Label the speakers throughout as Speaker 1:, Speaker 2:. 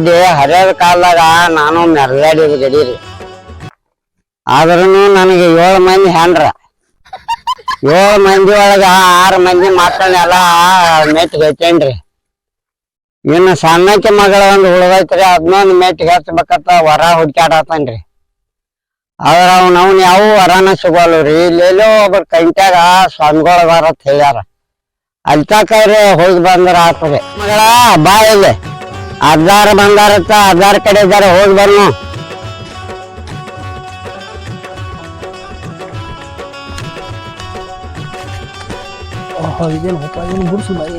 Speaker 1: ಗಾಡಿ ಹರಿಯದ ಕಾಲದಾಗ ನಾನು ಗಡಿ ರೀ. ಆದ್ರೂ ನನಗೆ ಏಳು ಮಂದಿ ಹೆಂಡ್ರ. ಏಳು ಮಂದಿ ಒಳಗ ಆರು ಮಂದಿ ಮಕ್ಕಳನ್ನೆಲ್ಲ ಮೆಟ್ ಹಚ್ಚೇನ್ರಿ ಇನ್ನು ಸಣ್ಣಕ್ಕೆ ಮಗಳ ಒಂದು ಉಳ್ದೈತ್ರಿ ಅದನ್ನೊಂದು ಮೆಟ್ ಹಚ್ಬೇಕಂತ ವರ ಹುಡ್ಕ್ಯಾಡತ್ತನ್ರಿ ಆದ್ರ ಅವ್ನ ಅವ್ನ ಯಾವ ವರನ ಸಿಗೋಲ್ರಿ ಇಲ್ಲೆಲ್ಲೋ ಒಬ್ಬರ ಕಂಟ್ಯಾಗ ಸ್ವಾಮಿಗಳು ಅಂತ ಹೇಳ್ಯಾರ. ಅಲ್ಲಿ ತಕ್ರಿ ಹೋಗಿ ಬಂದ್ರ ಆತ್ರಿ ಮಗಳ, ಬಾ ಇಲ್ಲಿ. ಅರ್ಧಾರ ಬಂದಾರತ್ತ ಅರ್ಧಾರ ಕಡೆ ಇದ್ದಾರೆ ಹೋಗಿ ಬರ್ನು
Speaker 2: ಮರಿ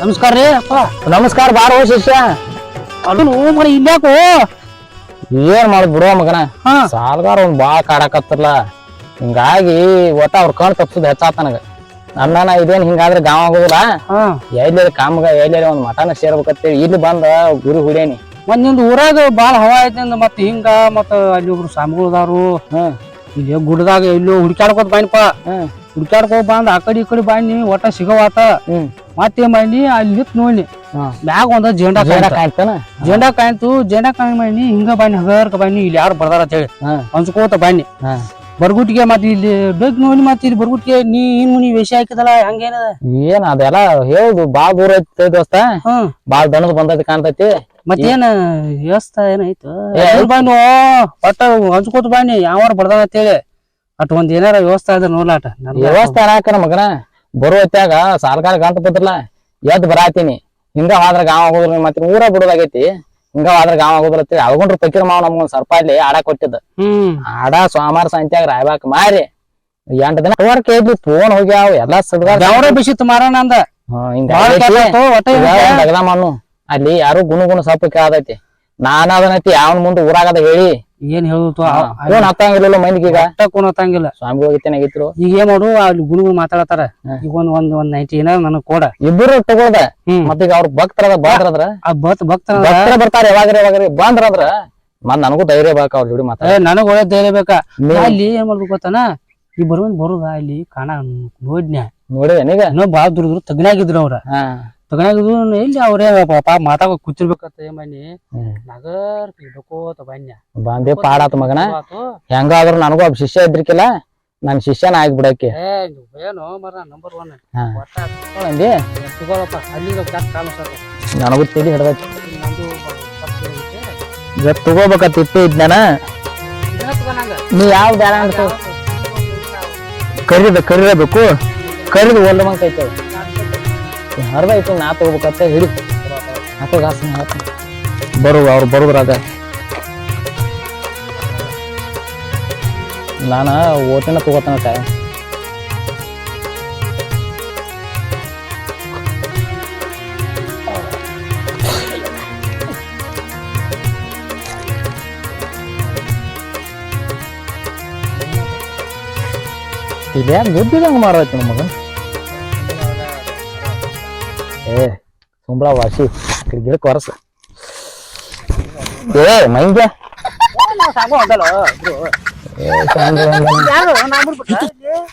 Speaker 2: ನಮಸ್ಕಾರ ರೀ ಅಪ್ಪ.
Speaker 3: ನಮಸ್ಕಾರ ಬಾರೋ ಶಿಷ್ಯ.
Speaker 2: ಅದನ್ನು ಮನೆ ಇಲ್ಯಾಕೋ
Speaker 3: ಏನ್ ಮಾಡ್ ಬಿಡುವ ಮಗನ.
Speaker 2: ಹಾ.
Speaker 3: ಸಾಲ್ಗಾರ ಒಂದ್ ಬಾಳ ಕಾಡಕತ್ತಿರ್ಲ. ಹಿಂಗಾಗಿ ಒಟ್ಟ ಅವ್ರ ಕಣ್ ತಪ್ಸುದ್ ಹೆಚ್ಚಾತ ನನ್ನ ಇದೇನ್ ಹಿಂಗಾದ್ರೆ ಗಾವ ಹೋಗಲ್ಲ
Speaker 2: ಹಾ.
Speaker 3: ಎಲ್ಲೇ ಕಾಮಗ ಎಲ್ಲೇರಿ ಒಂದ್ ಮಠಾನ ಸೇರ್ಬೇಕತ್ತಿ ಇಲ್ಲಿ ಬಂದ ಗುರು ಹುಡೇನಿ.
Speaker 2: ಒಂದ್ ನಿಂದು ಊರಾಗ ಬಾಳ ಹವಾ ಐತೆ ಅಂದ ಮತ್ತ ಹಿಂಗ ಮತ್ತ ಅಲ್ಲಿ ಒಬ್ರು ಸ್ವಾಮಿಗಳು ಅದಾರು.
Speaker 3: ಹ್ಮ್
Speaker 2: ಇಲ್ಲಿ ಗುಡ್ದಾಗ ಎಲ್ಲೋ ಹುಡ್ಕ್ಯಾಡ್ಕೋತ ಬಾಯ್ನಪ್ಪ.
Speaker 3: ಹ್ಮ್
Speaker 2: ಬಂದ ಬಂದ್ ಆ ಕಡೆ ಈ ಕಡೆ ಬಾಯ್ನಿ ಒಟ್ಟ ಸಿಗವಾತ.
Speaker 3: ಹ್ಮ್.
Speaker 2: ಮತ್ತೇನ್ ಮಾಡಿ ಅಲ್ಲಿ ನಿಂತ್ ನೋಡಿ. ಮ್ಯಾಗ ಒಂದ ಜೇಂಡಾ
Speaker 3: ಜೇಡ
Speaker 2: ಕಾಯ್ತ
Speaker 3: ಕಾಯ್ತಾನ
Speaker 2: ಜೇಂಡಾ ಕಾಯ್ತು ಜೇಂಡಾ ಕಾಯ್ ಮಾಡಿ ಹಿಂಗ ಬಾಯ್ನಿ ಹಗರ್ಕ ಬಾಯ್ನಿ ಇಲ್ಲಿ ಯಾರು ಬರ್ದಾರ ಅಂತ ಹೇಳಿ
Speaker 3: ಹಾ.
Speaker 2: ಹಂಚ್ಕೋತ ಬಾಯ್ನಿ. ಬರ್ಗುಟ್ಟಿಗೆ ಮತ್ತೆ ಇಲ್ಲಿ ಡೊಗ್ ನೋಡಿ ಮತ್ತೆ ಇಲ್ಲಿ ಬರ್ಗುಟ್ಟಿಗೆ ನೀ ಏನ್ ಮುನಿ ವೇಷ ಹಾಕಿದಲ್ಲ ಹಂಗೇನದ
Speaker 3: ಏನ್ ಅದೆಲ್ಲ ಹೇಳುದು ಬಾಳ ದೂರ ಐತಿ ದೋಸ್ತ. ಬಾಳ ದಣದ್ ಬಂದೈತಿ ಕಾಣ್ತೈತಿ.
Speaker 2: ಮತ್ತೇನ ವ್ಯವಸ್ಥೆ ಏನಾಯ್ತು ಬಾಯ್ನು ಒಟ್ಟ ಹಂಚ್ಕೋತ ಬಾನಿ ಯಾವಾರ ಬರ್ದಾನ ಅಂತೇಳಿ. ಅಟ್ ಒಂದ್ ಏನಾರ ವ್ಯವಸ್ಥೆ ಅದ ನೋಡ್ಲಾಟ
Speaker 3: ವ್ಯವಸ್ಥೆ ಹಾಕನ ಮಗನ. ಬರೋ ಹೊತ್ತಾಗ ಸಾಲ್ಗಾರ ಗಂಟ ಬದ್ರಲ್ಲ ಎದ್ ಬರಾತೀನಿ. ಹಿಂಗ ಹೋದ್ರ ಗಾಂವ್ ಆಗೋದ್ರ ಮತ್ತೆ ಊರ ಬಿಡೋದಾಗೈತಿ. ಹಿಂಗ ಆದ್ರ ಗಾವ ಆಗೋದ್ರ ಅಳ್ಗೊಂಡ್ರ ಪಕ್ಕಿರ ಮಾವ ನಮ್ಗೊಂದ್ ಸರ್ಪ ಅಲ್ಲಿ ಆಡ ಕೊಟ್ಟಿದ್ದ. ಆಡ ಸೋಮವಾರ ಸಂತ್ಯಾಗ ರಾಯ್ಬಾಕ್ ಮಾರಿ. ಎಂಟ್ ದಿನ ಅವರ ಕೈಲಿ ಫೋನ್ ಹೋಗ್ಯಾವ ಎಲ್ಲಾ ಸದ್ಗಾರ
Speaker 2: ಬಿಸಿತ್ ಮಾರಣ ಅಂದ.
Speaker 3: ಹಿಂಗ ಅಲ್ಲಿ ಯಾರು ಗುಣಗುಣ ಗುಣ ಸಪ್ಪ ಕೇಳದೈತಿ. ನಾನ್ ಅದನ್ನೈತಿ ಯಾವನ್ ಮುಂದೆ ಊರಾಗದ ಹೇಳಿ.
Speaker 2: ಏನ್ ಹೇಳುದು
Speaker 3: ಫೋನ್ ಮಂದಿಗೆ ಈಗ.
Speaker 2: ಹತ್ತಂಗಿಲ್ಲ.
Speaker 3: ಸ್ವಾಮಿಗಳು ಹೋಗಿತ್ತೇನಾಗಿತ್ರು
Speaker 2: ಈಗ ಏನ್ ಮಾಡು ಅಲ್ಲಿ ಗುಣಗುಣ ಮಾತಾಡತಾರ. ಈಗ ಒಂದ್ ಒಂದ್ ಒಂದ್ ನೈಂಟಿ ಏನಾರ ನನಗ್ ಕೊಡ.
Speaker 3: ಇಬ್ಬರು ತಗೊಳ್ದ. ಮತ್ತೀಗ ಅವ್ರ ಭಕ್ತರದ ಬಾದ್ರದ್ರ
Speaker 2: ಆ ಬತ್ ಭಕ್ತರ
Speaker 3: ಭಕ್ತರ ಬರ್ತಾರ ಯಾವಾಗ್ರಿ ಯಾವಾಗ್ರಿ ಬಂದ್ರದ್ರ ಮತ್ ನನಗೂ ಧೈರ್ಯ ಬೇಕ ಅವ್ರ ಜೋಡಿ ಮಾತಾಡ
Speaker 2: ನನಗ್ ಒಳ್ಳೆ ಧೈರ್ಯ ಬೇಕಾ. ಅಲ್ಲಿ ಏನ್ ಮಾಡ್ಬೇಕು ಗೊತ್ತಾನ? ಈ ಬರುವಂದ್ ಬರುದ ಅಲ್ಲಿ ಕಾಣ
Speaker 3: ನೋಡ್ನ
Speaker 2: ನೋಡಿದ ಬಾಳ ದೂರ ದೂರ ತಗ್ನಾಗಿದ್ರು ಅವ್ರ ತಗನಾಗಿದ್ರು ಎಲ್ಲಿ ಅವ್ರೇ ಪಾಪ ಮಾತಾಗ. ನಗರ್ ಬನ್ಯ
Speaker 3: ಬಂದೆ ಪಾಡಾತ ಮಗನ. ಹೆಂಗಾದ್ರು ನನಗೂ ಒಬ್ಬ ಶಿಷ್ಯ ಇದ್ರಿಕಿಲ್ಲ ನನ್ ಶಿಷ್ಯನ ಆಗ್ಬಿಡಕ್ಕೆ.
Speaker 2: ಏ ಏನು ಮರ ನಂಬರ್ ಒನ್
Speaker 3: ಹಾ.
Speaker 2: ಒಟ್ಟ
Speaker 3: ಅಂದಿ
Speaker 2: ತಗೋಳಪ್ಪ ಅಲ್ಲಿಂದ ಕ್ಯಾಟ್ ಕಾಲ ಸಾಕು
Speaker 3: ನನಗೂ ತಿಳಿ ಹಿಡ್ದೈತಿ
Speaker 2: ನಂದು
Speaker 3: ತಿಪ್ಪೆ ಇದ್ನಾನ? ನೀ ಯಾವ ಬ್ಯಾರ ಕರಿದ ಕರಿಬೇಕು ಕರಿದು ಒಳ್ಳೆ ಮಂಗ್ ಕೈತೇವೆ ಹರ್ದೈತಿ ನಾ ತಗೋಬೇಕಂತ ಹಿಡಿ ಹಾಕೋ ಗಾಸ ಬರು ಅವ್ರು ಬರೋದ್ರಾಗ ನಾನ ಓಟಿನ ತಗೋತಾನ ಕಾಯ ಇದ್ಯಾ ಗುದ್ದಿದಂಗ ಮಾರೈತಿ ನಮ್ಮ ಮಗ ಏ ಸುಂಬಳ ವಾಸಿ ಗಿಡಕ್ಕೆ ಹೊರಸ ಏ, ಮೈಂಗೆ.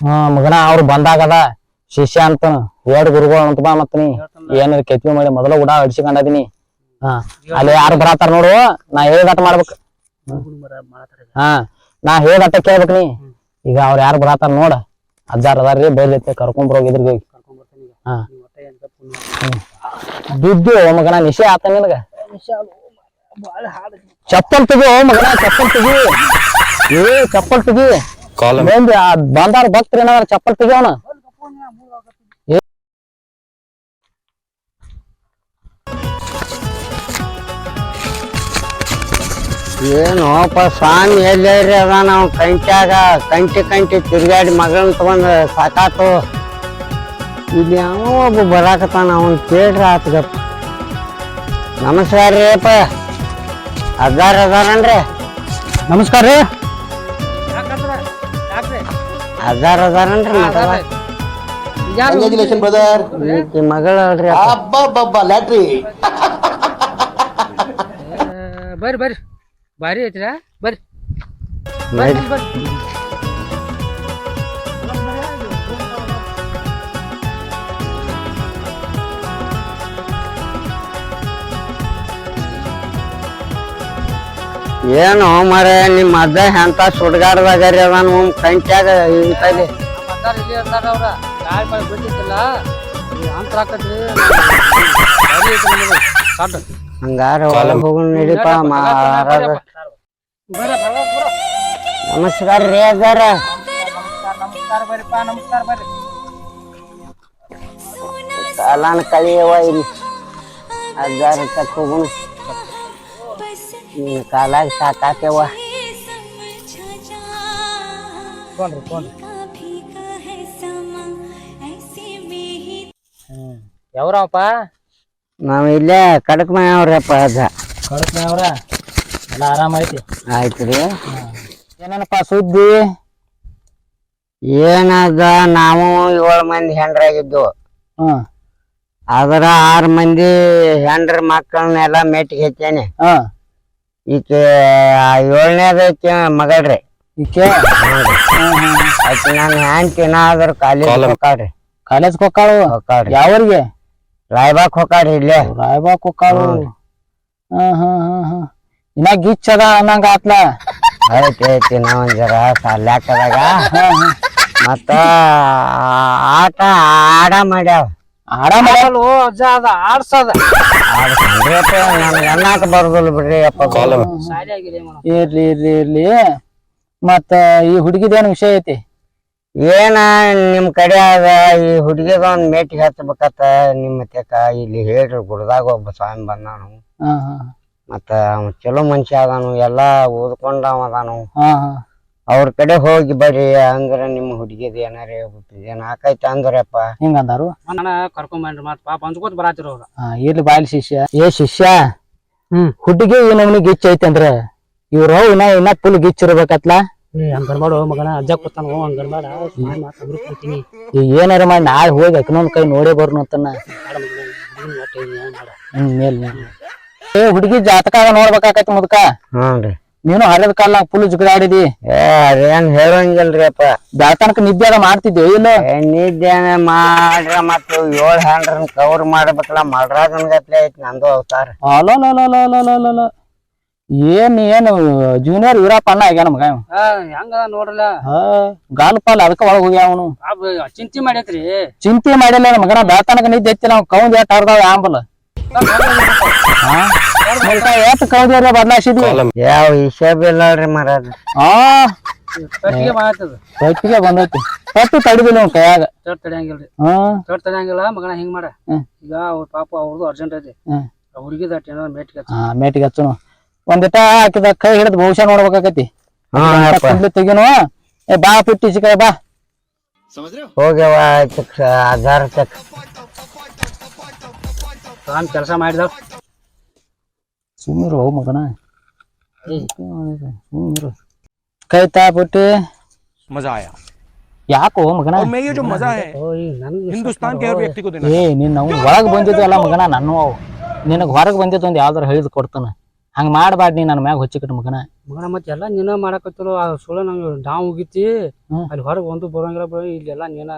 Speaker 3: ಹಾ, ಮಗನ, ಅವ್ರು ಬಂದಾಗದ. ಶಿಷ್ಯ ಅಂತ ಎರಡು ಗುರುಗಳು ಅಂತ ಬಾ ಮತ್ತ ನೀ. ಏನಾರ ಕೆತ್ತಿ ಮಾಡಿ ಮೊದಲ ಉಡಾ ಅಡ್ಸಿಕೊಂಡದೀನಿ. ಹಾ, ಅಲ್ಲಿ ಯಾರು ಬರತಾರ ನೋಡು, ನಾ ಹೇಳಿದಟ ಮಾಡ್ಬೇಕು. ಹಾ, ನಾ ಹೇಳಿದಟ ಕೇಳ್ಬೇಕು ನೀ. ಈಗ ಅವ್ರ ಯಾರು ಬರತಾರ ನೋಡ. ಅಜ್ಜಾರ ಅದಾರ್ರಿ ಬೈಲೈತೆ ಕರ್ಕೊಂಡ್ ಬರೋಗ್ ಇದ್ರಿಗೆ ಹೋಗಿ. ಹಾ. ಬಿದ್ದು ಮಗನ ನಿಶೆ ಆತ ನಿನಗ? ಚಪ್ಪಲ್ ತೆಗಿ ಮಗನ ಚಪ್ಪಲ್ ತೆಗಿ. ಏ ಚಪ್ಪಲ್ ತೆಗಿ. ಮಂದಿ ಆ ಬಂದಾರ ಭಕ್ತರು ಏನಾರ ಚಪ್ಪಲ್ ತೆಗಿಯೋಣ
Speaker 1: ಏನೋಪ ಸ್ವಾಮಿ ಎಲ್ಲೇರಿ ಅದ ನಾವು ಕಂಟ್ಯಾಗ ಕಂಟಿ ಕಂಟಿ ತಿರುಗಾಡಿ ಮಗಳನ್ನ ತಗೊಂಡ್ ಸಾಕಾತು. ಇಲ್ಲಿ ಯಾವ ಒಬ್ಬ ಬರಾಕತ್ತಾನ ಅವನ್ ಕೇಳ್ರ ಆತದಪ್ಪ ನಮಸ್ಕಾರ ರೀ ಅಪ್ಪ. ಅದಾರ ಅದಾರನ್ರಿ?
Speaker 2: ನಮಸ್ಕಾರ ರೀ.
Speaker 1: ಅದಾರ ಅದಾರನ್ರಿ ಮಗಳ
Speaker 4: ಕಂಗ್ರ್ಯಾಚುಲೇಷನ್ ಬ್ರದರ್
Speaker 1: ಈಕಿ ಮಗಳು ಅಲ್ರಿ ಅಪ್ಪ.
Speaker 4: ಅಬ್ಬಬ್ಬಬ್ಬ ಲ್ಯಾಟ್ರಿ.
Speaker 2: ಬರ್ರಿ ಬರ್ರಿ. ಭಾರಿ ಐತ್ರಾ ಬರ್ರಿ. ಬರ್ರಿ.
Speaker 1: ಏನು ಮರೆ ನಿಮ್ಮ ಅಜ್ಜ ಎಂತ ಸುಡ್ಗಾಡ್ದಾಗರಿ ಅದ ನಮ್ಮ ಕಂಟ್ಯಾಗ ಇಂತಲ್ಲಿ?
Speaker 2: ಇಲ್ಲಿ ಇರ್ತಾರ ಅವ್ರ ಗಾಳಿ ಮಳೆ ಬಿಟ್ಟಿದ್ದಿಲ್ಲ ಅಂತರ ಹಾಕತ್ರಿ ಸಾಕು
Speaker 1: ಹಂಗಾರ ಒಳಗ್ ಹೋಗೋಣ ನಡಿಪ ಮಾರಾದ ನಮಸ್ಕಾರ ರೀ ಅಜ್ಜಾರ.
Speaker 2: ನಮಸ್ಕಾರ ಬರ್ರಿಪ್ಪ ನಮಸ್ಕಾರ ಬರ್ರಿ.
Speaker 1: ಕಾಲಾನ ಕಳಿಯವ ಇಲ್ಲಿ. ಅಜ್ಜಾರ ತಕ್ಕ ಹೋಗುಣ. ನಿನ್ನ ಕಾಲಾಗ ಸಾಕಾತೆವ
Speaker 2: ತೊಗೊಂಡ್ರಿ ತೊಗೊಂಡ್ರಿ ಯಾವ್ರಪ್ಪ?
Speaker 1: ನಾವ್ ಇಲ್ಲೇ ಕಡಕ್ ಮಾಯವ್ರಪ್ಪ ಅದ.
Speaker 3: ಕಡಕ್ ಮಾಯವ್ರ ಎಲ್ಲ ಆರಾಮ ಐತಿ?
Speaker 1: ಆಯ್ತು ರೀ.
Speaker 3: ಏನೇನಪ್ಪ ಸುದ್ದಿ?
Speaker 1: ಏನದ ನಾವು ಏಳು ಮಂದಿ ಹೆಂಡ್ರಾಗಿದ್ದು.
Speaker 3: ಹ್ಮ್.
Speaker 1: ಅದರ ಆರು ಮಂದಿ ಹೆಂಡ್ರ ಮಕ್ಕಳನ್ನೆಲ್ಲ ಮೆಟ್ಟಿಗೆ ಹೆಚ್ಚೇನೆ
Speaker 3: ಹಾ.
Speaker 1: ಈಕೆ ಏಳನೇದಕ್ಕೆ ಮಗಳ್ರಿ.
Speaker 3: ಈಕೆ?
Speaker 1: ಆಕೆ ನಾನು ಹ್ಯಾಂತಿ ಆದ್ರ ಕಾಲೇಜ್ ಹೋಗ್ರಿ
Speaker 3: ಕಾಲೇಜ್ ಹೋಗ್ಕಾಳು?
Speaker 1: ಹೋಗಾಡ್ರಿ
Speaker 3: ಯಾವ್ರಿಗೆ?
Speaker 1: ರಾಯ್ಬಾಗ್ ಹೋಗಾಡ್ರಿ ಇಲ್ಲೇ.
Speaker 3: ರಾಯ್ಬಾಗ್ ಹೋಗ್ಕಾಳು. ಇನ್ನ ಗಿಚ್ ಅದ ಅನ್ನಂಗ ಆತ್ಲ?
Speaker 1: ಐತಿ ಐತಿ ನಾವ್ ಜರ ಸಾಲ್ಯಾಕದಾಗ ಮತ್ತ ಆಟ ಆಡ ಮಾಡ್ಯಾವ
Speaker 3: ಆರಾಮ
Speaker 2: ಮಾಡಲು ಅಜ್ಜ ಅದ ಆಡ್ಸದ.
Speaker 1: ಬರುದಿಲ್ಲ ಬಿಡ್ರಿ ಅಪ್ಪ
Speaker 3: ಇರ್ಲಿ ಇರ್ಲಿ ಇರ್ಲಿ. ಮತ್ತ ಈ ಹುಡುಗಿದೇನ್ ವಿಷಯ ಐತಿ?
Speaker 1: ಏನ ನಿಮ್ ಕಡೆ ಅದ ಈ ಹುಡುಗಿದ ಒಂದ್ ಮೇಟಿಗೆ ಹಚ್ಚಬೇಕತ್ತ ನಿಮ್ಮ ತೆಕ ಇಲ್ಲಿ ಹೇಳ್ರಿ ಗುಡ್ದಾಗ ಒಬ್ಬ ಸ್ವಾಮಿ ಬಂದಾನು.
Speaker 3: ಹಾ ಹಾ
Speaker 1: ಮತ್ತ ಅವ್ ಚಲೋ ಮನುಷ್ಯ ಅದಾನು ಎಲ್ಲಾ ಓದ್ಕೊಂಡವ ಅದಾನು.
Speaker 3: ಹಾ ಹಾ.
Speaker 1: ಅವ್ರ ಕಡೆ ಹೋಗಿ ಬರ್ರಿ ಅಂದ್ರ ನಿಮ್ಮ ಹುಡುಗಿದ ಏನಾರ ಏನ್ ಆಕೈತಿ ಅಂದ್ರಪ್ಪ?
Speaker 3: ಹಿಂಗಂದಾರು
Speaker 2: ಅಂದಾರು? ಕರ್ಕೊಂಬಂಡ್ರಿ ಮತ್ ಪಾಪ ಅಂದ್ಕೋತ ಬರಾತಿರ ಅವ್ರ
Speaker 3: ಇಲ್ಲಿ ಇರ್ಲಿ ಬಾಯ್ಲಿ ಶಿಷ್ಯ. ಏ ಶಿಷ್ಯ
Speaker 2: ಹ್ಮ್.
Speaker 3: ಹುಡುಗಿ ಏನವನಿಗೆ ಗಿಚ್ಚ ಗಿಚ್ ಐತಿ ಅಂದ್ರ ಇವ್ರ ಇನ್ನ ಇನ್ನ ಫುಲ್ ಗಿಚ್ ಇರ್ಬೇಕತ್ಲ?
Speaker 2: ಮಗನ. ಅಜ್ಜ
Speaker 3: ಏನಾರ ಮಾಡಿ ನಾಳೆ ಹೋಗಿ ಅಕ್ಕನೊಂದ್ ಕೈ ನೋಡೇ ಬರ್ನು ಹ್ಮ್ ಮೇಲ್ ಮೇಲ್ ಏ ಹುಡುಗಿ ಜಾತಕ ನೋಡ್ಬೇಕಾಕತಿ ಮುದ್ಕ?
Speaker 1: ಹ್ಞೂನ್ರಿ
Speaker 3: ನೀನು ಹರಿದ ಕಾಲ ಫುಲ್ ಜಿಗದಾಡಿದಿ
Speaker 1: ಏ ಅದೇನ್ ಹೇಳಂಗಿಲ್ರಿ ಅಪ್ಪ
Speaker 3: ಬೆಳತನಕ ನಿದ್ದೆ ಅದ ಮಾಡ್ತಿದ್ದೆ ಇಲ್ಲ?
Speaker 1: ಏ ನಿದ್ದೇನೆ ಮಾಡ್ರ ಮತ್ತ ಏಳ್ ಹ್ಯಾಂಡ್ರನ್ ಕವರ್ ಮಾಡ್ಬೇಕಲ್ಲ ಮಡ್ರಾಜನ್ ಗತ್ಲೆ ಐತಿ ನಂದು ಅವತಾರ.
Speaker 3: ಅಲೋಲೋಲೋಲೋಲೋಲೋಲೋ. ಏನ್ ಏನ್ ಜೂನಿಯರ್ ವೀರಪ್ಪ ಅಣ್ಣ ಆಗ್ಯಾನ ಮಗ.
Speaker 2: ಹೆಂಗ ನೋಡ್ರಲ್ಲ?
Speaker 3: ಹಾ ಗಾಲ್ ಪಾಲ್ ಅದಕ್ಕ ಒಳಗ್ ಹೋಗ್ಯಾವ ಅವನು.
Speaker 2: ಚಿಂತೆ ಮಾಡೈತ್ರಿ
Speaker 3: ಚಿಂತೆ ಮಾಡಿಲ್ಲ ಮಗನ? ಬೆಳತನಕ ನಿದ್ದೆ ಐತಿ ನಾವು ಕೌಂದ್ ಎಟ್ ಹರ್ದಾವ ಆಂಬಲ್. ಎಟ್ ಕೌಂದ್ಯಾರ ಬದ್ಲಾಸಿದ್ವಿ
Speaker 1: ಯಾವ ಹಿಸಾಬ್ ಇಲ್ಲಲ್ರಿ ಮರಾಜ್
Speaker 3: ಹಾ
Speaker 2: ಕಟ್ಟಿಗೆ ಮಾಡತ್ತದ
Speaker 3: ಬಂದೈತಿ ಹೊತ್ತು ತಡಿದಿಲ್ಲ ಅವ್ನ ಕೈಯಾಗ
Speaker 2: ತಡ್ ತಡಿಯಂಗಿಲ್ರಿ
Speaker 3: ಹ್ಮ್
Speaker 2: ಚಟ್ ತಡಿಯಂಗಿಲ್ಲ ಮಗನ ಹಿಂಗ್ ಮಾಡ ಈಗ ಅವ್ರ ಪಾಪ ಅವ್ರದ್ದು ಅರ್ಜೆಂಟ್ ಐತಿ
Speaker 3: ಹ್ಮ್.
Speaker 2: ಹುಡುಗಿದ ಏನೋ ಮೇಟಿಗೆ
Speaker 3: ಹಾ ಮೇಟಿಗೆ ಹಚ್ಚನು ಒಂದಿಟ ಹಾಕಿದ ಕೈ ಹಿಡಿದು ಬಹುಶಃ ನೋಡ್ಬೇಕಾಕತಿ
Speaker 1: ಹಾ
Speaker 3: ತೆಗಿನು ಏ ಬಾ ಪುಟ್ಟಿ ಸಿಕ್ಕ ಬಾ
Speaker 1: ಹೋಗ್ಯವ ಚೆಕ್ ಆಧಾರ್ ಚೆಕ್
Speaker 2: ಕೆಲಸ ಮಾಡಿದ
Speaker 3: ಸುಮ್ಮಿರು ಅವು ಮಗನ. ಸುಮ್ಮಿರು ಕೈ ತಾಬಿಟ್ಟು
Speaker 5: ಮಜಾ ಆಯಾ?
Speaker 3: ಯಾಕೋ ಮಗನ? ಏ ನಿನ್ನ ಅವ್ನು ಒಳಗೆ ಬಂದಿದ್ದು ಅಲ್ಲ ಮಗನ ನಾನು ಅವು. ನಿನಗೆ ಹೊರಗೆ ಬಂದಿದ್ದು ಒಂದು ಯಾವ್ದಾರು ಹೇಳಿದ್ ಕೊಡ್ತಾನೆ. ಹಂಗ ಮಾಡಬಾರ್ದ ನೀ ನನ್ನ ಮ್ಯಾಗ ಹೊಚ್ಚಿಕಟ್ಟು ಮಗನ.
Speaker 2: ಮಗನ ಮತ್ತೆ ಎಲ್ಲ ನೀನ ಮಾಡಕತ್ತಿರೋ ಆ ಸುಳ ನಂಗೆ ಡಾವ್ ಹೋಗಿತಿ ಅಲ್ಲಿ ಹೊರಗೆ ಒಂದು ಬರೋಂಗಿಲ್ಲ ಬರೋ ಇಲ್ಲೆಲ್ಲ ನೀನ.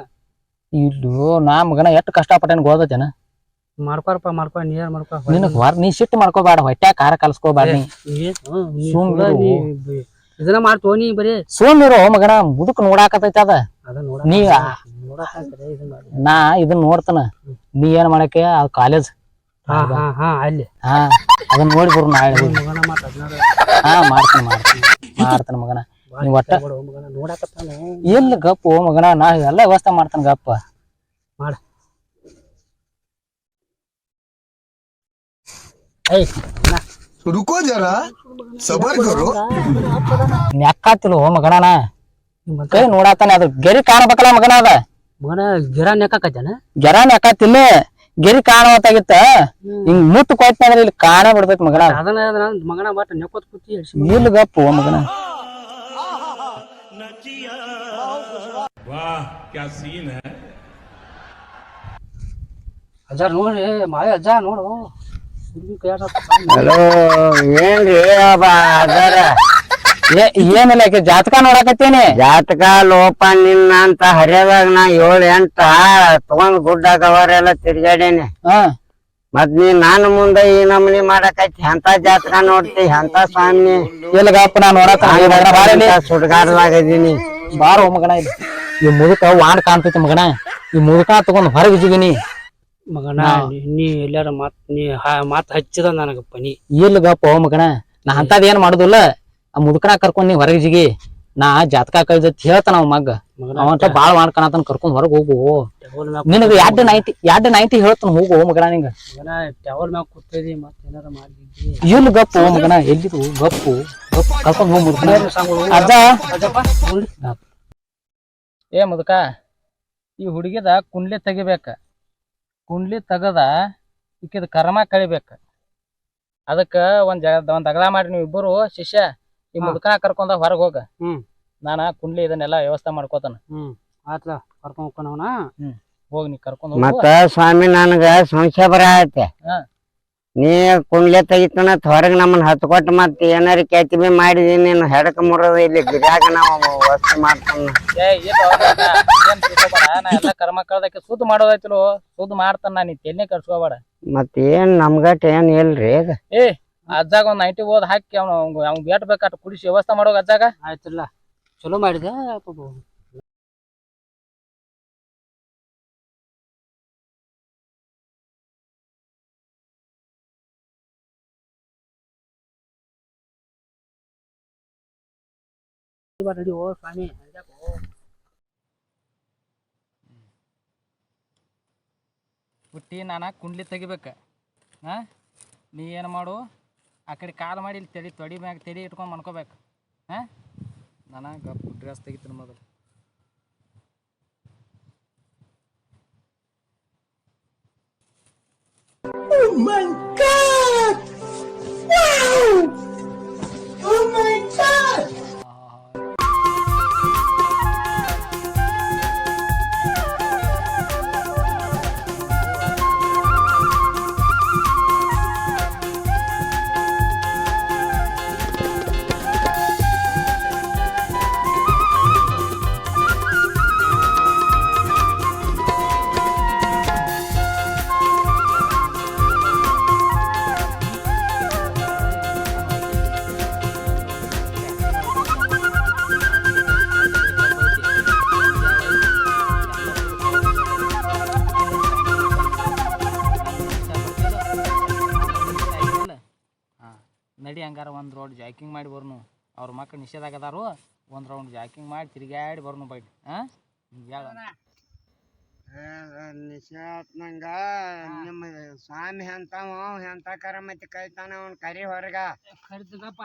Speaker 3: ಇಲ್ಲೋ ನಾ ಮಗನ ಎಷ್ಟು ಕಷ್ಟಪಟ್ಟೇನು ಗೊತ್ತೇನ
Speaker 2: ಮಾಡ್ಕೊರಪ್ಪ ಮಾಡ್ಕೊ ನೀರ್ ಮಾಡ್ಕೊ?
Speaker 3: ನಿನಗ್ ಹೊರ ನೀ ಸಿಟ್ಟು ಮಾಡ್ಕೋಬೇಡ ಹೊಟ್ಯಾಗ ಖಾರ ಕಲ್ಸ್ಕೋಬೇಡ ನೀ.
Speaker 2: ಸುಳ್ಳ
Speaker 3: ಇರು.
Speaker 2: ಇದನ್ನ ಮಾಡ್ತೋ ನೀ ಬರೀ.
Speaker 3: ಸುಮ್ಮಿರೋ ಮಗನ ಮುದುಕ್ ನೋಡಾಕತೈತಿ ಅದ.
Speaker 2: ಅದ ನೋಡ
Speaker 3: ನೀ
Speaker 2: ನೋಡಕ್ಕೆ ಇದನ್ನ ಮಾಡಿ
Speaker 3: ನಾ ಇದನ್ನ ನೋಡ್ತಾನ. ನೀ ಏನ್ ಮಾಡಕ್ಕೆ? ಆ ಕಾಲೇಜ್
Speaker 2: ಹಾ ಹಾ ಹಾ ಅಲ್ಲಿ.
Speaker 3: ಹಾ ಅದನ್ನ ನೋಡಿ ಬರು ನಾಳೆ ಹೋಗಿ.
Speaker 2: ಮಗನ ಮಾತು
Speaker 3: ಹಾ ಮಾಡ್ತೀನಿ ಮಾಡ್ತೀನಿ. ಮಾಡ್ತಾನ ಮಗನ. ನೀ ಒಟ್ಟ
Speaker 2: ಮಗನ ನೋಡಕತ್ತಾನ.
Speaker 3: ಎಲ್ಲಿ ಗಪ್ಪ ಮಗನ? ನಾ ಎಲ್ಲ ವ್ಯವಸ್ಥೆ ಮಾಡ್ತಾನ ಗಪ್ಪ.
Speaker 2: ಮಾಡ.
Speaker 4: ರುಕೋ ಜರ ಸಬರ್ ಕರು
Speaker 3: ನೆಕ್ಕಾತಿಲ್ಲ ಹೋ ಮಗಣ ಕೈ ನೋಡಾತಾನೆ ಅದು ಗೆರಿ ಕಾಣಬೇಕಲ್ಲ ಮಗನ ಅದ.
Speaker 2: ಮಗನ ಗೆರ ನೆಕ್ಕಾಕತ್ತಾನ?
Speaker 3: ಗೆರ ನೆಕ್ಕಾತಿಲ್ಲ ಗೆರಿ ಕಾಣವತ್ತಾಗಿತ್ತ. ಹಿಂಗ್ ಮುತ್ತು ಕೊಯ್ತಂದ್ರ ಇಲ್ಲಿ ಕಾಣ ಬಿಡ್ಬೇಕು ಮಗನ.
Speaker 2: ಅದನ್ನ ಮಗನ ಬಟ್ ನೆಕ್ಕೋತ್ ಕುತ್ತಿ
Speaker 3: ಇಲ್ಲ ಗಪ್ಪು ಮಗನ.
Speaker 5: ವಾಹ್ ಕ್ಯಾ
Speaker 2: ಸೀನ್ ನೋಡಿ ಮಾಯ ಅಜ್ಜಾರ್ ನೋಡು.
Speaker 1: ಹಲೋ ಏನ್ರಿ ಅದಾರ?
Speaker 3: ಏ ಏನಿಲ್ಲ ಆಕೆ ಜಾತಕ ನೋಡಕತ್ತೀನಿ.
Speaker 1: ಜಾತಕ ಲೋಪ ನಿನ್ನ ಅಂತ ಹರಿಯದಾಗ ನಾ ಏಳು ಎಂಟ ತಗೊಂಡ್ ಗುಡ್ಡ ಕವರ್ ತಿರ್ಗಾಡೇನಿ ಮತ್ ನೀ ನಾನು ಮುಂದೆ ಈ ನಮನಿ ಮಾಡಕೈತಿ ಎಂತ ಜಾತಕ ನೋಡ್ತಿ ಎಂತ ಸ್ವಾಮಿ?
Speaker 3: ಎಲ್ಗಪ್ಪ ನಾ ನೋಡಕ
Speaker 1: ಸುಡ್ಗಾಡ್ಲಾಗದೀನಿ?
Speaker 3: ಬಾರ ಮಗನ ಇಲ್ಲಿ. ಈ ಮುದುಕ ವಾಂಡ್ ಕಾಣ್ತೈತಿ ಮಗನ. ಈ ಮುದುಕ ತಗೊಂಡ್ ಹೊರಗೆ ಜಿಗಿನಿ
Speaker 2: ಮಗನ ನೀ- ನೀ ಎಲ್ಲಾರ ಮಾತ್ ನೀ ಮಾತ್ ಹಚ್ಚಿದ ನನಗ ಪನಿ
Speaker 3: ಓ ಮಗನ ನಾ ಅಂತದ್ ಏನ್ ಮಾಡುದಿಲ್ಲ. ಆ ಮುದುಕನ ಕರ್ಕೊಂಡ್ ನೀ ಹೊರಗೆ ಜಿಗಿ. ನಾ ಜಾತಕ ಕಳ್ದತ್ ಹೇಳ್ತಾನ ಅವ್
Speaker 2: ಮಗನ
Speaker 3: ಅವಂತ ಬಾಳ್ ಮಾಡ್ಕಣತನ ಕರ್ಕೊಂಡ್ ಹೊರಗ್ ಹೋಗು. ನಿನಗ ಎರಡ್ ನೈಂಟಿ ಎರಡ್ ನೈಂಟಿ ಹೇಳ್ತಾನ ಹೋಗು ಮಗನ ನಿಂಗ.
Speaker 2: ಮಗನ ಟವಲ್ ಮ್ಯಾಗ ಕೂತಿದಿ
Speaker 3: ಇಲ್ಲ ಗಪ್ಪು ಮಗನ ಎಲ್ಲಿದು? ಗಪ್ಪು. ಗಪ್ಪು ಕರ್ಕೊಂಡ್ ಹೋಗ್ ಮುದುಕನ. ಅಜ್ಜ. ಏ ಮುದುಕ ಈ ಹುಡುಗಿದ ಕುಂಡ್ಲೆ ತೆಗಿಬೇಕ. ಕುಂಡ್ಲಿ ತೆಗದ ಈಕಿದ ಕರ್ಮ ಕಳಿಬೇಕ. ಅದಕ್ಕ ಒಂದ್ ಜಗ ಒಂದ್ ಅಗಲ ಮಾಡಿ ನೀವು ಇಬ್ಬರು ಶಿಷ್ಯ ಈ. ಮುದುಕನ ಕರ್ಕೊಂಡ ಹೊರಗ್ ಹೋಗ.
Speaker 2: ಹ್ಮ್.
Speaker 3: ನಾನ ಕುಂಡ್ಲಿ ಇದನ್ನೆಲ್ಲ ವ್ಯವಸ್ಥೆ ಮಾಡ್ಕೋತಾನ.
Speaker 2: ಹ್ಮ್. ಆತ್ಲ ಕರ್ಕೊಂಡ್
Speaker 3: ಹೋಗ್ ನೀ ಕರ್ಕೊಂಡ್ ಹೋಗು.
Speaker 1: ಮತ್ತ ಸ್ವಾಮಿ ನನಗ ಸಂಶಯ ಬರತ್ತೆ.
Speaker 3: ಹಾ.
Speaker 1: ನೀ ಕುಂಡ್ಲೆ ತೆಗಿತನ ಹೊರಗೆ ನಮ್ಮನ್ನ ಹತ್ತು ಕೊಟ್ಟು ಮತ್ತೆ ಏನಾರ ಕೆತ್ತಿಬಿ ಮಾಡಿದಿ ನೀನು ಹೆಡಕ ಮುರದ ಇಲ್ಲಿ ಗಿರ್ಯಾಗ ನಾವು ವಸ್ತು ಮಾಡ್ತಾನ
Speaker 3: ಕರ್ಮ ಕಳ್ದಕ್ಕೆ ಸುದ್ದ ಮಾಡೋದೈತಿಲೋ ಸುದ್ದ ಮಾಡ್ತಾನ ನಾ ನೀ ತೆನ್ನೆ ಕರ್ಸ್ಕೋಬೇಡ.
Speaker 1: ಮತ್ ಏನ್ ನಮ್ಗಟ್ ಏನ್ ಇಲ್ರಿ ಈಗ?
Speaker 3: ಏ ಅಜ್ಜಾಗ ಒಂದ್ ನೈಂಟಿ ಓದ್ ಹಾಕಿ ಅವ್ನು ಅವ್ನ್ ಬೇಟ್ ಬೇಕಾಟ ಕುಡಿಸಿ ವ್ಯವಸ್ಥೆ ಮಾಡೋಗ ಅಜ್ಜಾಗ.
Speaker 2: ಆಯ್ತಿಲ್ಲ ಚಲೋ ಮಾಡಿದೆ ಓ ಸ್ವಾಮಿ
Speaker 3: ಹುಟ್ಟಿ ನಾನು ಕುಂಡ್ಲಿ ತೆಗಿಬೇಕ. ಹಾ ನೀ ಏನು ಮಾಡು? ಆ ಕಡೆ ಕಾಲು ಮಾಡಿ ಇಲ್ಲಿ ತಡಿ ತೊಡಿ ಮ್ಯಾಗ ತಡಿ ಇಟ್ಕೊಂಡು ಮನ್ಕೋಬೇಕು ಹಾ ನಾನು ಗಪ್ ಡ್ರೆಸ್ ತೆಗಿತೀನಿ ಮೊದಲು. ಹಾಂ ಹಂಗಾರ ಒಂದು ರೌಂಡ್ ಜಾಕಿಂಗ್ ಮಾಡಿ ಬರ್ನು. ಅವ್ರ ಮಕ್ಕಳು ನಿಷೇಧ ಆಗದಾರು ಒಂದು ರೌಂಡ್ ಜಾಕಿಂಗ್ ಮಾಡಿ ತಿರುಗಾಡಿ ಬರ್ನು ಬೈಟ್ ಹಾಂ ಹೇಳ.
Speaker 1: ನಿಶ್ಚಯಾತ್ಮಂಗ ನಿಮ್ಮ ಸ್ವಾಮಿ ಎಂತಾವ ಎಂತ ಕರಮತಿ ಕೈತಾನ ಅವನ್ ಕರಿ ಹೊರಗ.
Speaker 2: ಕರಿತಂಗಪ್ಪ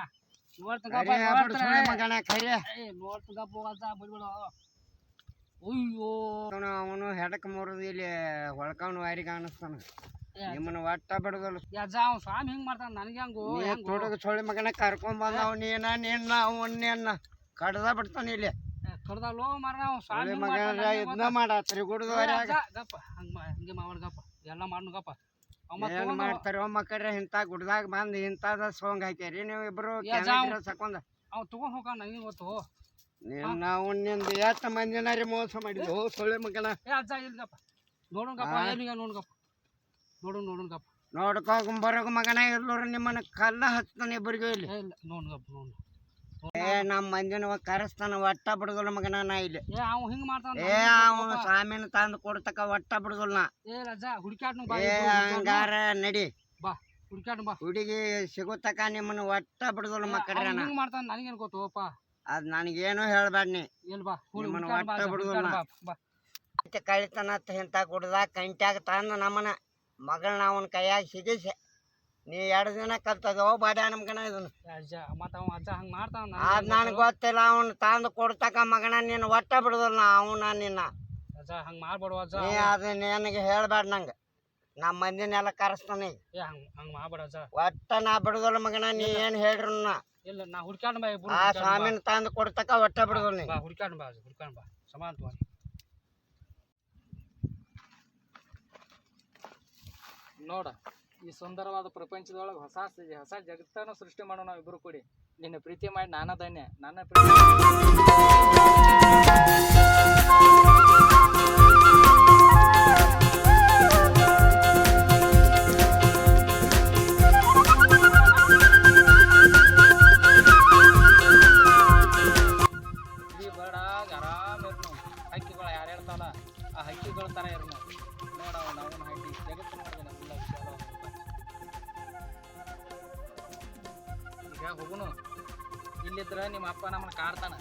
Speaker 1: ಕರಿ ಮಗನ ಕರಿ.
Speaker 2: ನೋಡ್ತಂಗಪ್ಪ ಹೋಗತ್ತ ಬಿಡ್ಬಿಡು ಅಯ್ಯೋ.
Speaker 1: ಅವನು ಹೆಡಕ್ ಮುರಿದು ಇಲ್ಲಿ ಹೊಳ್ಕವ್ನ ವಾರಿಗೆ ಅನಿಸ್ತಾನ. ನಿಮ್ಮನ್ನ ಒಟ್ಟ ಬಿಡುದಲ್ಲ.
Speaker 2: ಯಜ್ಜ ಅವ್ನ್ ಸ್ವಾಮಿ ಹೆಂಗ್ ಮಾಡ್ತಾನ? ನನಗೆ ಹಂಗು?
Speaker 1: ತೊಡಗ ಸೊಳ್ಳಿ ಮಗನ ಕರ್ಕೊಂಡ್ ಬಂದವ್ ನೀನ ನಿನ್ನ ಅವನ್ನ ಕಡ್ದ ಬಿಡ್ತಾನ ಇಲ್ಲಿ.
Speaker 2: ಕಡ್ದಲ್ಲೋ ಮರ ಅವ್ನ್ ಸ್ವಾಮಿ
Speaker 1: ಮಗನ ಇದನ್ನ? ಮಾಡತ್ರಿ
Speaker 2: ಏ ಗಪ್ಪ. ಹಂಗ ಹಂಗೆ ಮಾವಡ್ ಗಪ್ಪ. ಎಲ್ಲ ಮಾಡ್ನು ಗಪ್ಪ.
Speaker 1: ಏನ್ ಮಾಡ್ತಾರ ಮಕ್ಕಳ್ರೆ ಇಂತ ಗುಡ್ದಾಗ ಬಂದ್ ಇಂತದ ಸೋಂಗ್ ಹಾಕ್ಯಾರಿ ನೀವು ಇಬ್ರು? ಸಕೊಂಡ
Speaker 2: ಅವ್ ತಗೊಂಡ್ ಹೋಗ ನನಗೆ ಗೊತ್ತು
Speaker 1: ನಾವು ನಿಂದ ಎಷ್ಟ ರೀ ಮೋಸ ಮಾಡಿದ್ವು? ಸೊಳ್ಳೆ ಮಗನ.
Speaker 2: ಅಜ್ಜ ಇಲ್ಗಪ್ಪ ನೋಡೋಣ ಗಪ್ಪ
Speaker 1: ಆ?
Speaker 2: ಏನಿಗ ನೋಡೋಣ ಗಪ್ಪ
Speaker 1: ನೋಡ್ಕೋಗ ಬರೋಗ ಮಗನ ಇರ್ಲೋರ ನಿಮ್ಮನ್ನ ಕಲ್ಲ ಹಚ್ತಾನ ಇಬ್ಬರಿಗೂ ಇಲ್ಲಿ.
Speaker 2: ಇಲ್ಲ ನೋಡೋಣ ಗಪ್ಪ ನೋಡೋಣ
Speaker 1: ಏ ನಮ್ಮ ಮಂದಿನ ಕರೆಸ್ತಾನ ಒಟ್ಟ ಬಿಡುದಿಲ್ಲ ಮಗನ ನಾ ಇಲ್ಲಿ.
Speaker 2: ಏ ಅವ್ ಹಿಂಗ್ ಮಾಡ್ತಾನ
Speaker 1: ಏ ಅವನು ಸ್ವಾಮಿನ ತಂದು ಕೊಡ್ತಕ ಒಟ್ಟ ಬಿಡುದಿಲ್ಲ ನಾ.
Speaker 2: ಏ ಅಜ್ಜ ಹುಡುಕ್ಯಾಡ್ನು ಬಾ
Speaker 1: ಏ ಹಂಗಾರ ನಡಿ.
Speaker 2: ಹುಡುಕ್ಯಾಡ್ನು ಬಾ.
Speaker 1: ಹುಡುಗಿ ಸಿಗುತ್ತಕ ನಿಮ್ಮನ್ನ ಒಟ್ಟ ಬಿಡುದಿಲ್ಲ ಮಕ್ಕಳ್ರೆ ನಾ.
Speaker 2: ಹಿಂಗ್ ಮಾಡ್ತಾನ ನನಗೇನ್ ಗೊತ್ತುಪ್ಪ
Speaker 1: ಅದ್ ನನಗೇನು ಹೇಳ್ಬೇಡ ನೀ.
Speaker 2: ಎಲ್ ಬಾ
Speaker 1: ನಿಮ್ಮನ್ನ
Speaker 2: ಬಾ
Speaker 1: ಒಟ್ಟ ಬಿಡುದಿಲ್ಲ.
Speaker 2: ಬಾ, ಬಾ.
Speaker 1: ಕಳಿತನತ್ತ ಇಂತ ಗುಡ್ದಾಗ ಕಂಟ್ಯಾಗ ತಂದ ನಮ್ಮನ ಮಗಳನ್ನ ಅವನ ಕೈಯಾಗ ಸಿಗಿಸಿ ನೀ ಎರಡು ದಿನ ಕಲ್ತದೋ ಬಾಡ್ಯ ನಮ್ಗನ ಇದನ್ನ.
Speaker 2: ಅಜ್ಜ ಮತ್ತ ಅವ ಅಜ್ಜ ಹಂಗೆ ಮಾಡ್ತಾನ
Speaker 1: ಅದು ನನಗೆ ಗೊತ್ತಿಲ್ಲ ಅವ್ನು ತಂದು ಕೊಡ್ತಕ ಮಗನ ನಿನ್ನ ಒಟ್ಟ ಬಿಡುದಿಲ್ಲ ಅವನ ನಿನ್ನ.
Speaker 2: ಅಜ್ಜ ಹಂಗೆ ಮಾಡ್ಬೇಡ ಅಜ್ಜ.
Speaker 1: ನೀ ಅದು ನನಗೆ ಹೇಳಬೇಡ ನಂಗೆ. ನಮ್ಮ ಮಂದಿನೆಲ್ಲ ಕರೆಸ್ತಾನೆ.
Speaker 2: ಏ ಹಂಗ್ ಹಂಗ್ ಮಾಡ್ಬೇಡ ಅಜ್ಜ.
Speaker 1: ಒಟ್ಟ ನಾ ಬಿಡುದಿಲ್ಲ ಮಗನ ನೀ ಏನು ಹೇಳ್ರು
Speaker 2: ಇಲ್ಲ ನಾ ಹುಡ್ಕ್ಯಾಡ್ ಬಾ
Speaker 1: ಆ
Speaker 2: ಹುಡ್ಕ್ಯಾಡ್.
Speaker 1: ಸ್ವಾಮಿನ ತಂದು ಕೊಡ್ತಕ ಒಟ್ಟ ಬಿಡುದಿಲ್ಲ ನೀ.
Speaker 2: ಬಾ ಹುಡ್ಕ್ಯಾಡ್ ಬಾ ಅಜ್ಜ, ಬಾ. ಸಮಾನ
Speaker 3: ನೋಡ, ಈ ಸುಂದರವಾದ ಪ್ರಪಂಚದೊಳಗೆ ಹೊಸ ಹೊಸ ಜಗತ್ತನ್ನು ಸೃಷ್ಟಿ ಮಾಡೋಣ ಇಬ್ರು ಕೂಡಿ. ನಿನ್ನ ಪ್ರೀತಿ ಮಾಡಿ ನಾನ ಧನ್ಯ. ನನ್ನ ಪ್ರೀತಿ ಹೋಗುನು. ಇಲ್ಲಿದ್ರೆ ನಿಮ್ಮ ಅಪ್ಪ ನಮ್ಮನ್ನ ಕಾಡ್ತಾನ.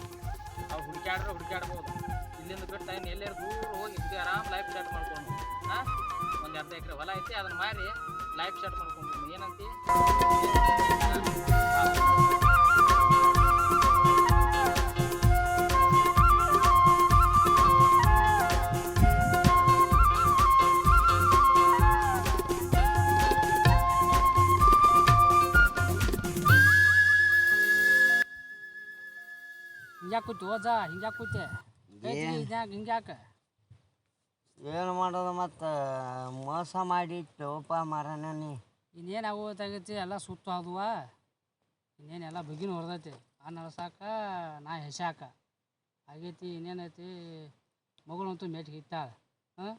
Speaker 3: ಅವ್ರು ಹುಡುಕ್ಯಾಡ್ರೆ ಹುಡುಕ್ಯಾಡ್ಬೋದು. ಇಲ್ಲಿಂದ ಬಿಟ್ಟು ಇನ್ನು ಎಲ್ಲೇ ದೂರ ಹೋಗಿ ಇದ್ದು ಆರಾಮ್ ಲೈಫ್ ಸ್ಟಾರ್ಟ್ ಮಾಡ್ಕೊಂಡು ಹಾಂ ಒಂದು ಅರ್ಧ ಎಕರೆ ಹೊಲ ಐತಿ, ಅದನ್ನ ಮಾರಿ ಲೈಫ್ ಸ್ಟಾರ್ಟ್ ಮಾಡ್ಕೊಂಡು ಏನಂತಿ?
Speaker 2: ಹಿಂಗ್ಯಾಕ್ ಹಿಂಗ್ಯಾಕ ಕೂತೆ? ಹಿಂಗ್ಯಾಕ್?
Speaker 1: ಏನು ಮಾಡೋದು ಮತ್ತು? ಮೋಸ ಮಾಡಿಟ್ಟೋಪ ಮರನ ನೀ.
Speaker 2: ಇನ್ನೇನು ಆಗೋತಾಗೈತಿ ಎಲ್ಲ ಸುತ್ತು ಆದುವ? ಇನ್ನೇನು ಎಲ್ಲ ಬಗಿನ ಹೊಡೆದೈತಿ? ಆ ನಡ್ಸಾಕ ನಾ ಹೆಸಾಕ ಆಗೈತಿ ಇನ್ನೇನೈತಿ? ಮಗಳಂತೂ ಮೆಟ್ಗೆ ಇತ್ತಾಳ ಹಾಂ?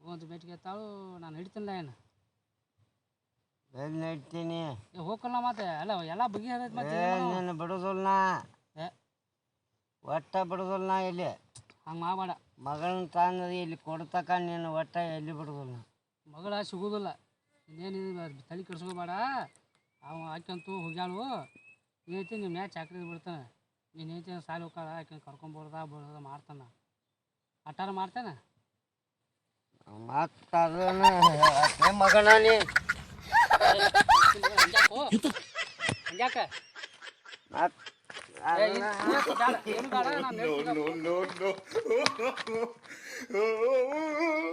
Speaker 2: ಮಗಳಂತೂ ಮೆಟ್ಗೆ ಇತ್ತಾಳು ನಾನು ಹಿಡ್ತೀನಿಲ್ಲ ಏನು?
Speaker 1: ಎಲ್ಲಿ ನಡ್ತೀನಿ?
Speaker 2: ಹೋಗಲ್ಲ ಮತ್ತೆ? ಎಲ್ಲ ಎಲ್ಲ ಬಗೆಹರೈತಿ ಮತ್ತೆ
Speaker 1: ಬಿಡೋದಿಲ್ಲ ಒಟ್ಟ ಬಿಡುದಿಲ್ಲ ಇಲ್ಲಿ.
Speaker 2: ಹಂಗೆ ಮಾಡಬೇಡ.
Speaker 1: ಮಗಳನ್ನ ತಂದು ಇಲ್ಲಿ ಕೊಡ್ತಕ ನೀನು ಒಟ್ಟ ಎಲ್ಲಿ ಬಿಡುದಿಲ್ಲ.
Speaker 2: ಮಗಳ ಸಿಗೋದಿಲ್ಲ. ಇನ್ನೇನು ತಲೆ ಕೆಡ್ಸ್ಕೊಬೇಡ. ಅವ ಆಕಂತೂ ಹೋಗ್ಯಾಳು. ಏನೈತಿ ನಿಮ್ಮ ಮ್ಯಾಚ್ ಚಾಕ್ರಿ ಬಿಡ್ತಾನೆ. ನೀನು ಏನೈತಿ ಸಾಲಿ ಹೋಗ್ಕಾಳ ಆಕೆ ಕರ್ಕೊಂಬರ್ದ ಬಿಡೋದ ಮಾಡ್ತಾನ. ಅಟ್ಟಾರ ಮಾಡ್ತಾನೆ?
Speaker 1: ಮತ್ತೆ ಅದನ್ನ ಮಗನ ನೀ.
Speaker 2: ಹಂಗ್ಯಾಕ no,
Speaker 4: no, no, no.